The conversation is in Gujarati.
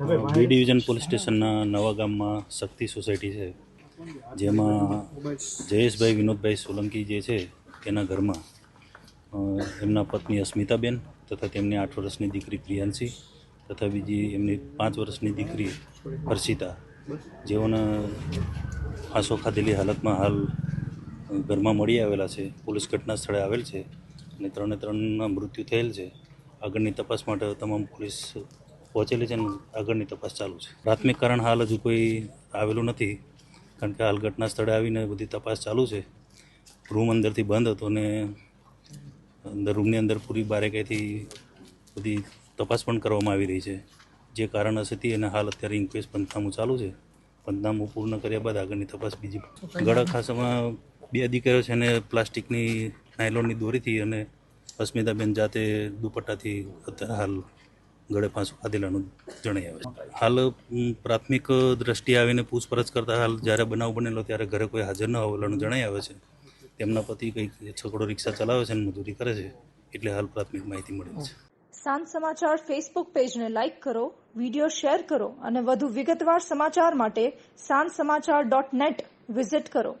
બી ડિવિઝન પોલીસ સ્ટેશનના નવા ગામમાં શક્તિ સોસાયટી છે. જેમાં જયેશભાઈ, વિનોદભાઈ સોલંકી જે છે તેના ઘરમાં એમના પત્ની અસ્મિતાબેન તથા તેમની આઠ વર્ષની દીકરી પ્રિયાંશી તથા બીજી એમની પાંચ વર્ષની દીકરી હર્ષિતા. જેઓને ફાંસો ખાધેલી હાલતમાં હાલ ઘરમાં મળી આવેલા છે. પોલીસ ઘટના સ્થળે આવેલ છે અને ત્રણે ત્રણના મૃત્યુ થયેલ છે. આગળની તપાસ માટે તમામ પોલીસ પહોંચેલી છે અને આગળની તપાસ ચાલુ છે. પ્રાથમિક કારણ હાલ હજુ કોઈ આવેલું નથી, કારણ કે હાલ ઘટના સ્થળે આવીને બધી તપાસ ચાલુ છે. રૂમ અંદરથી બંધ હતો અને અંદર રૂમની અંદર પૂરી બારેકાઈથી બધી તપાસ પણ કરવામાં આવી રહી છે. જે કારણ હશે તે અને હાલ અત્યારે ઇન્ક્વેસ્ટ પંથનામું ચાલુ છે. પંથનામું પૂર્ણ કર્યા બાદ આગળની તપાસ બીજી ગળા ખાસામાં બે દીકરીઓ છે અને પ્લાસ્ટિકની નાયલોનની દોરીથી અને અસ્મિતાબેન જાતે દુપટ્ટાથી અત્યારે હાલ ગળે ફાંસો ખાધેલાનું જણાઈ આવે છે. હાલ પ્રાથમિક દ્રષ્ટિએ આવીને પૂછપરછ કરતા હાલ જ્યારે બનાવ બનેલો ત્યારે ઘરે કોઈ હાજર ન હોવાનું જણાઈ આવે છે. તેમના પતિ કંઈક છકડો રિક્ષા ચલાવે છે અને મજૂરી કરે છે, એટલે હાલ પ્રાથમિક માહિતી મળી છે. સાંજ સમાચાર ફેસબુક પેજને લાઇક કરો વીડિયો શેર કરો અને વધુ વિગતવાર સમાચાર માટે સાંજ સમાચાર ડોટ નેટ વિઝિટ કરો.